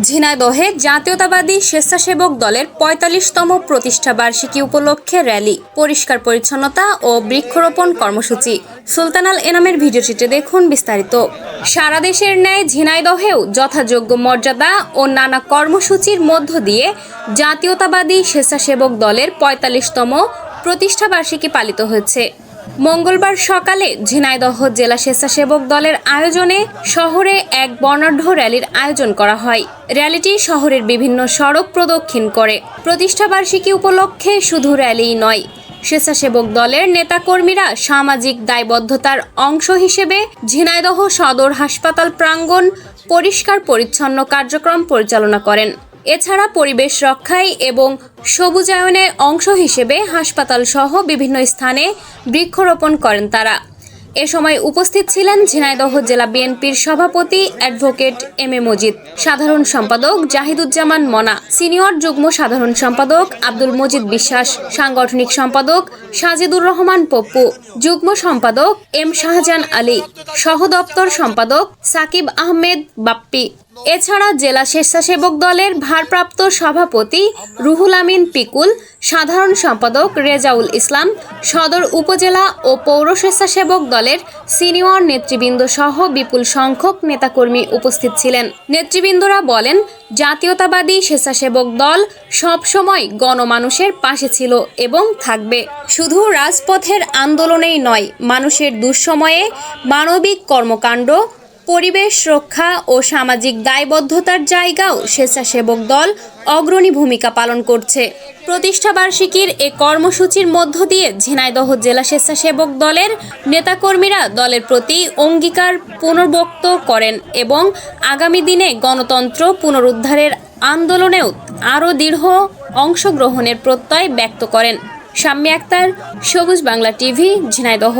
ঝিনাইদহে জাতীয়তাবাদী স্বেচ্ছাসেবক দলের পঁয়তাল্লিশতম প্রতিষ্ঠা বার্ষিকী উপলক্ষে র্যালি, পরিষ্কার পরিচ্ছন্নতা ও বৃক্ষরোপণ কর্মসূচি। সুলতানাল এনামের ভিডিওচিত্রে দেখুন বিস্তারিত। সারা দেশের ন্যায় ঝিনাইদহেও যথাযোগ্য মর্যাদা ও নানা কর্মসূচির মধ্য দিয়ে জাতীয়তাবাদী স্বেচ্ছাসেবক দলের পঁয়তাল্লিশতম প্রতিষ্ঠা বার্ষিকী পালিত হয়েছে। মঙ্গলবার সকালে ঝিনাইদহ জেলা স্বেচ্ছাসেবক দলের আয়োজনে শহরে এক বর্ণাঢ্য র্যালির আয়োজন করা হয়। র্যালিটি শহরের বিভিন্ন সড়ক প্রদক্ষিণ করে। প্রতিষ্ঠাবার্ষিকী উপলক্ষে শুধু র্যালিই নয়, স্বেচ্ছাসেবক দলের নেতাকর্মীরা সামাজিক দায়বদ্ধতার অংশ হিসেবে ঝিনাইদহ সদর হাসপাতাল প্রাঙ্গণ পরিষ্কার পরিচ্ছন্ন কার্যক্রম পরিচালনা করেন। এছাড়া পরিবেশ রক্ষায় এবং সবুজায়নের অংশ হিসেবে হাসপাতাল সহ বিভিন্ন স্থানে বৃক্ষরোপণ করেন তারা। এ সময় উপস্থিত ছিলেন ঝিনাইদহ জেলা বিএনপির সভাপতি অ্যাডভোকেট এম এ মজিদ, সাধারণ সম্পাদক জাহিদুজ্জামান মনা, সিনিয়র যুগ্ম সাধারণ সম্পাদক আব্দুল মজিদ বিশ্বাস, সাংগঠনিক সম্পাদক সাজিদুর রহমান পপ্পু, যুগ্ম সম্পাদক এম শাহজাহান আলী, সহ দপ্তর সম্পাদক সাকিব আহমেদ বাপ্পি। এছাড়া জেলা স্বেচ্ছাসেবক দলের ভারপ্রাপ্ত সভাপতি রুহুল আমিন পিকুল, সাধারণ সম্পাদক রেজাউল ইসলাম, সদর উপজেলা ও পৌর স্বেচ্ছাসেবক দলের সিনিয়র নেতৃবৃন্দ সহ বিপুল সংখ্যক নেতাকর্মী উপস্থিত ছিলেন। নেতৃবৃন্দরা বলেন, জাতীয়তাবাদী স্বেচ্ছাসেবক দল সবসময় গণমানুষের পাশে ছিল এবং থাকবে। শুধু রাজপথের আন্দোলনেই নয়, মানুষের দুঃসময়ে মানবিক কর্মকাণ্ড পরিবেশ, রক্ষা ও সামাজিক দায়বদ্ধতার জায়গাও স্বেচ্ছাসেবক দল অগ্রণী ভূমিকা পালন করছে। প্রতিষ্ঠা বার্ষিকীর এ কর্মসূচির মধ্য দিয়ে ঝিনাইদহ জেলা স্বেচ্ছাসেবক দলের নেতাকর্মীরা দলের প্রতি অঙ্গীকার পুনর্ব্যক্ত করেন এবং আগামী দিনে গণতন্ত্র পুনরুদ্ধারের আন্দোলনেও আরও দৃঢ় অংশগ্রহণের প্রত্যয় ব্যক্ত করেন। শাম্মী আক্তার, সবুজ বাংলা টিভি, ঝিনাইদহ।